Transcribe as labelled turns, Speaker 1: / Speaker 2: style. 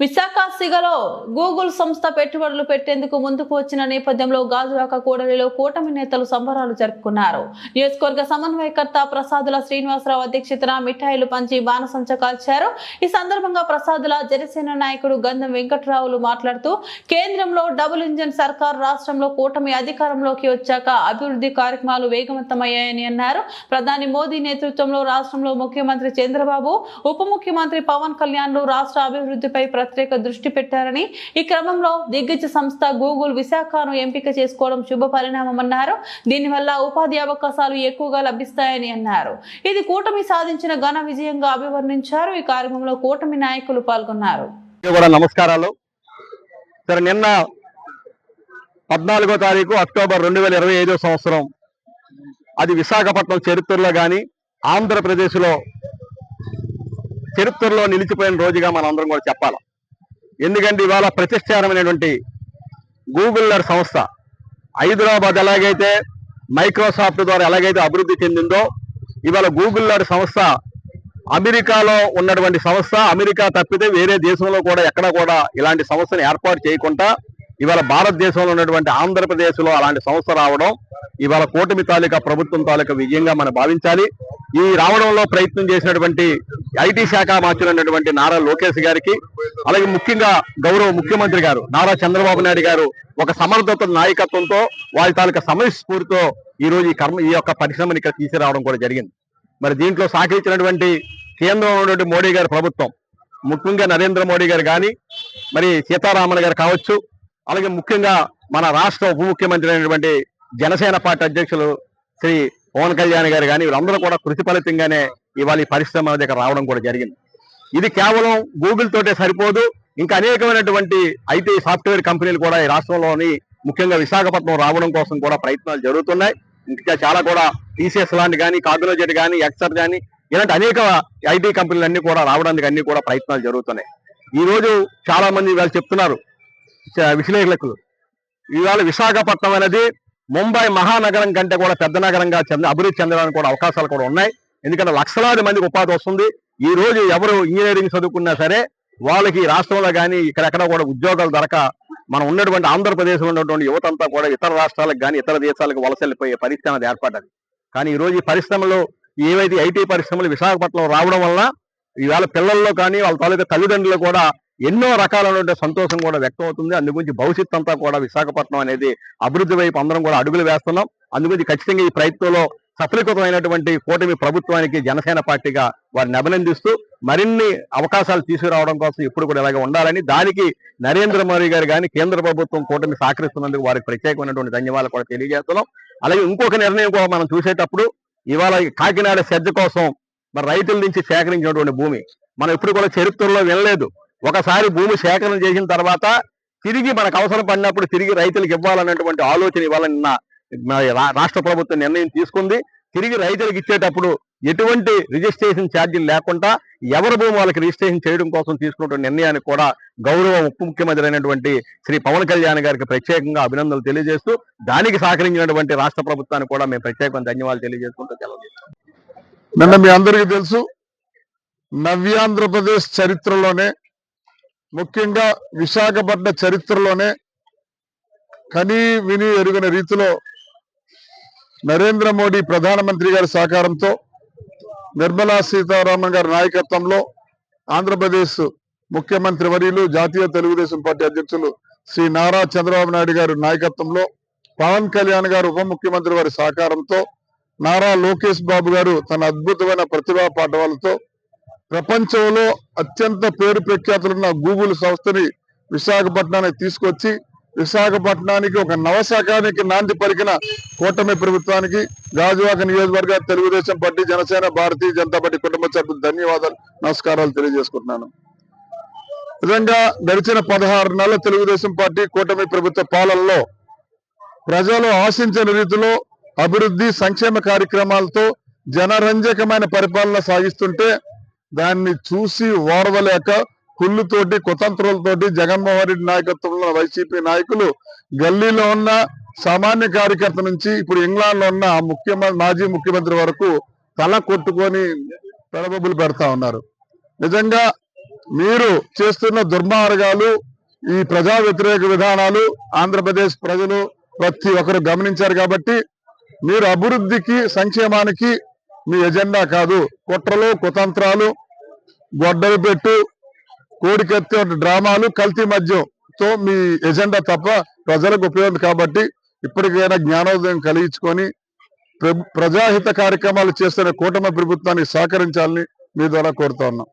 Speaker 1: Visakha సిగలో Google సంస్థ పెట్టుబడులు పెట్టేందుకు ముందుకు వచ్చిన నేపథ్యంలో గాజువాక కూడలిలో కూటమి నేతలు సంబరాలు జరుపుకున్నారు. నియోజకవర్గ సమన్వయకర్త ప్రసాదుల శ్రీనివాసరావు అధ్యక్షతన మిఠాయిలు పంచి బాణసంచ కాల్చారు. ఈ సందర్భంగా ప్రసాదుల జనసేన నాయకుడు గంధం వెంకట్రావులు మాట్లాడుతూ కేంద్రంలో డబుల్ ఇంజన్ సర్కార్ రాష్ట్రంలో కూటమి అధికారంలోకి వచ్చాక అభివృద్ధి కార్యక్రమాలు వేగవంతమయ్యాయని అన్నారు. ప్రధాని మోదీ నేతృత్వంలో రాష్ట్రంలో ముఖ్యమంత్రి చంద్రబాబు ఉప ముఖ్యమంత్రి పవన్ కళ్యాణ్ రాష్ట్ర అభివృద్ధిపై ప్రత్యేక దృష్టి పెట్టారని ఈ క్రమంలో దిగ్గజ సంస్థ గూగుల్ విశాఖను ఎంపిక చేసుకోవడం శుభ పరిణామమన్నారు. దీనివల్ల ఉపాధి అవకాశాలు ఎక్కువగా లభిస్తాయని అన్నారు. ఇది కూటమి సాధించిన ఘన విజయంగా అభివర్ణించారు. ఈ కార్యక్రమంలో కూటమి నాయకులు పాల్గొన్నారు.
Speaker 2: నమస్కారాలు. సరే నిన్న పద్నాలుగో తారీఖు అక్టోబర్ రెండు వేల ఇరవై ఐదో సంవత్సరం అది విశాఖపట్నం చరిత్రలో కానీ ఆంధ్రప్రదేశ్లో చరిత్రలో నిలిచిపోయిన రోజుగా మనం అందరం కూడా చెప్పాలి. ఎందుకంటే ఇవాళ ప్రతిష్టానమైనటువంటి గూగుల్లర్ సంస్థ హైదరాబాద్ ఎలాగైతే మైక్రోసాఫ్ట్ ద్వారా ఎలాగైతే అభివృద్ధి చెందిందో ఇవాళ గూగుల్లర్ సంస్థ అమెరికాలో ఉన్నటువంటి సంస్థ అమెరికా తప్పితే వేరే దేశంలో కూడా ఎక్కడ కూడా ఇలాంటి సంస్థను ఏర్పాటు చేయకుండా ఇవాళ భారతదేశంలో ఉన్నటువంటి ఆంధ్రప్రదేశ్లో అలాంటి సంస్థ రావడం ఇవాళ కూటమి తాలూకా ప్రభుత్వం తాలూకా విజయంగా మనం భావించాలి. ఈ రావడంలో ప్రయత్నం చేసినటువంటి ఐటీ శాఖ మార్చినటువంటి నారా లోకేష్ గారికి అలాగే ముఖ్యంగా గౌరవ ముఖ్యమంత్రి గారు నారా చంద్రబాబు నాయుడు గారు ఒక సమర్థత నాయకత్వంతో వారి తాలూకా సమయస్ఫూర్తితో ఈరోజు ఈ కర్మ ఈ యొక్క పరిశ్రమని ఇక్కడ తీసుకురావడం కూడా జరిగింది. మరి దీంట్లో సహకరించినటువంటి కేంద్రంలో ఉన్నటువంటి మోడీ గారి ప్రభుత్వం ముఖ్యంగా నరేంద్ర మోడీ గారు కానీ మరి సీతారామన్ గారు కావచ్చు అలాగే ముఖ్యంగా మన రాష్ట్ర ఉప ముఖ్యమంత్రి అయినటువంటి జనసేన పార్టీ అధ్యక్షులు శ్రీ పవన్ కళ్యాణ్ గారు కానీ వీళ్ళందరూ కూడా కృషి ఫలితంగానే ఇవాళ ఈ పరిశ్రమ అనేది రావడం కూడా జరిగింది. ఇది కేవలం గూగుల్ తోటే సరిపోదు ఇంకా అనేకమైనటువంటి ఐటీ సాఫ్ట్వేర్ కంపెనీలు కూడా ఈ రాష్ట్రంలోని ముఖ్యంగా విశాఖపట్నం రావడం కోసం కూడా ప్రయత్నాలు జరుగుతున్నాయి. ఇంకా చాలా కూడా టీసీఎస్ లాంటి కానీ కాగ్నోజెట్ కానీ ఎక్సర్ కానీ ఇలాంటి అనేక ఐటీ కంపెనీలు అన్ని కూడా రావడానికి అన్ని కూడా ప్రయత్నాలు జరుగుతున్నాయి. ఈ రోజు చాలా మంది వాళ్ళు చెప్తున్నారు విశ్లేషకులు. ఇవాళ విశాఖపట్నం అనేది ముంబై మహానగరం కంటే కూడా పెద్ద నగరంగా చెంద అభివృద్ధి చెందడానికి కూడా అవకాశాలు కూడా ఉన్నాయి. ఎందుకంటే లక్షలాది మందికి ఉపాధి వస్తుంది. ఈ రోజు ఎవరు ఇంజనీరింగ్ చదువుకున్నా సరే వాళ్ళకి రాష్ట్రంలో కానీ ఇక్కడెక్కడ కూడా ఉద్యోగాలు దొరక మనం ఉన్నటువంటి ఆంధ్రప్రదేశ్లో ఉన్నటువంటి యువతంతా కూడా ఇతర రాష్ట్రాలకు కానీ ఇతర దేశాలకు వలస వెళ్ళిపోయే పరిస్థితి అనేది ఏర్పడ్డది. కానీ ఈరోజు ఈ పరిశ్రమలు ఏవైతే ఐటీ పరిశ్రమలు విశాఖపట్నం రావడం వల్ల ఈవేళ పిల్లల్లో కానీ వాళ్ళ తాలూకా తల్లిదండ్రులు కూడా ఎన్నో రకాలైన సంతోషం కూడా వ్యక్తం అవుతుంది అందు గురించి భవిష్యత్ అంతా కూడా విశాఖపట్నం అనేది అభివృద్ధి వైపు అందరం కూడా అడుగులు వేస్తున్నాం. అందు గురించి ఖచ్చితంగా ఈ ప్రయత్నంలో సఫలీకృతమైనటువంటి కూటమి ప్రభుత్వానికి జనసేన పార్టీగా వారిని అభినందిస్తూ మరిన్ని అవకాశాలు తీసుకురావడం కోసం ఇప్పుడు కూడా ఇలాగే ఉండాలని దానికి నరేంద్ర మోడీ గారు కానీ కేంద్ర ప్రభుత్వం కూటమి సహకరిస్తున్నందుకు వారికి ప్రత్యేకమైనటువంటి ధన్యవాదాలు కూడా తెలియజేస్తున్నాం. అలాగే ఇంకొక నిర్ణయం కూడా మనం చూసేటప్పుడు ఇవాళ కాకినాడ సెజ్ కోసం మరి రైతుల నుంచి సేకరించినటువంటి భూమి. మనం ఎప్పుడు కూడా చరిత్రలో వినలేదు. ఒకసారి భూమి సేకరణ చేసిన తర్వాత తిరిగి మనకు అవసరం పడినప్పుడు తిరిగి రైతులకు ఇవ్వాలన్నటువంటి ఆలోచన ఇవ్వాలని నిన్న రాష్ట్ర ప్రభుత్వం నిర్ణయం తీసుకుంది. తిరిగి రైతులకు ఇచ్చేటప్పుడు ఎటువంటి రిజిస్ట్రేషన్ ఛార్జీలు లేకుండా ఎవరి భూమి వాళ్ళకి రిజిస్ట్రేషన్ చేయడం కోసం తీసుకున్నటువంటి నిర్ణయానికి కూడా గౌరవ ఉప ముఖ్యమంత్రి అయినటువంటి శ్రీ పవన్ కళ్యాణ్ గారికి ప్రత్యేకంగా అభినందనలు తెలియజేస్తూ దానికి సహకరించినటువంటి రాష్ట్ర ప్రభుత్వానికి కూడా మేము ప్రత్యేకంగా ధన్యవాదాలు తెలియజేసుకుంటూ సెలవు
Speaker 3: నిన్న మీ అందరికీ తెలుసు నవ్యాంధ్రప్రదేశ్ చరిత్రలోనే ముఖ్యంగా విశాఖపట్నం చరిత్రలోనే కని విని ఎరుగని రీతిలో నరేంద్ర మోడీ ప్రధానమంత్రి గారి సహకారంతో నిర్మలా సీతారామన్ గారి నాయకత్వంలో ఆంధ్రప్రదేశ్ ముఖ్యమంత్రి వర్యులు జాతీయ తెలుగుదేశం పార్టీ అధ్యక్షులు శ్రీ నారా చంద్రబాబు నాయుడు గారి నాయకత్వంలో పవన్ కళ్యాణ్ గారు ఉప ముఖ్యమంత్రి వారి సహకారంతో నారా లోకేష్ బాబు గారు తన అద్భుతమైన ప్రతిభా పాఠవాలతో ప్రపంచంలో అత్యంత పేరు ప్రఖ్యాతులున్న గూగుల్ సంస్థని విశాఖపట్నానికి తీసుకొచ్చి విశాఖపట్నానికి ఒక నవశాఖానికి నాంది పలికిన కూటమి ప్రభుత్వానికి గాజువాక నియోజకవర్గ తెలుగుదేశం పార్టీ జనసేన భారతీయ జనతా పార్టీ కుటుంబ సభ్యులు ధన్యవాదాలు నమస్కారాలు తెలియజేసుకుంటున్నాను. నిజంగా గడిచిన పదహారు నెలల తెలుగుదేశం పార్టీ కూటమి ప్రభుత్వ పాలనలో ప్రజలు ఆశించిన రీతిలో అభివృద్ధి సంక్షేమ కార్యక్రమాలతో జనరంజకమైన పరిపాలన సాగిస్తుంటే దాన్ని చూసి ఓర్వలేక కుళ్ళుతోటి కుతంత్రులతోటి జగన్మోహన్ రెడ్డి నాయకత్వంలో వైసీపీ నాయకులు గల్లీలో ఉన్న సామాన్య కార్యకర్త నుంచి ఇప్పుడు ఇంగ్లాండ్లో ఉన్న ముఖ్యమంత్రి మాజీ ముఖ్యమంత్రి వరకు తల కొట్టుకొని పెడబొబ్బులు పెడతా ఉన్నారు. నిజంగా మీరు చేస్తున్న దుర్మార్గాలు ఈ ప్రజా వ్యతిరేక విధానాలు ఆంధ్రప్రదేశ్ ప్రజలు ప్రతి ఒక్కరు గమనించారు కాబట్టి మీరు అభివృద్ధికి సంక్షేమానికి మీ ఎజెండా కాదు. కుట్రలు కుతంత్రాలు గొడ్డలు పెట్టు కోడికెత్తే డ్రామాలు కల్తీ మద్యంతో మీ ఎజెండా తప్ప ప్రజలకు ఉపయోగం కాబట్టి ఇప్పటికైనా జ్ఞానోదయం కలిగించుకొని ప్ర- ప్రజాహిత కార్యక్రమాలు చేస్తున్న కూటమి ప్రభుత్వానికి సహకరించాలని మీ ద్వారా కోరుతా ఉన్నాం.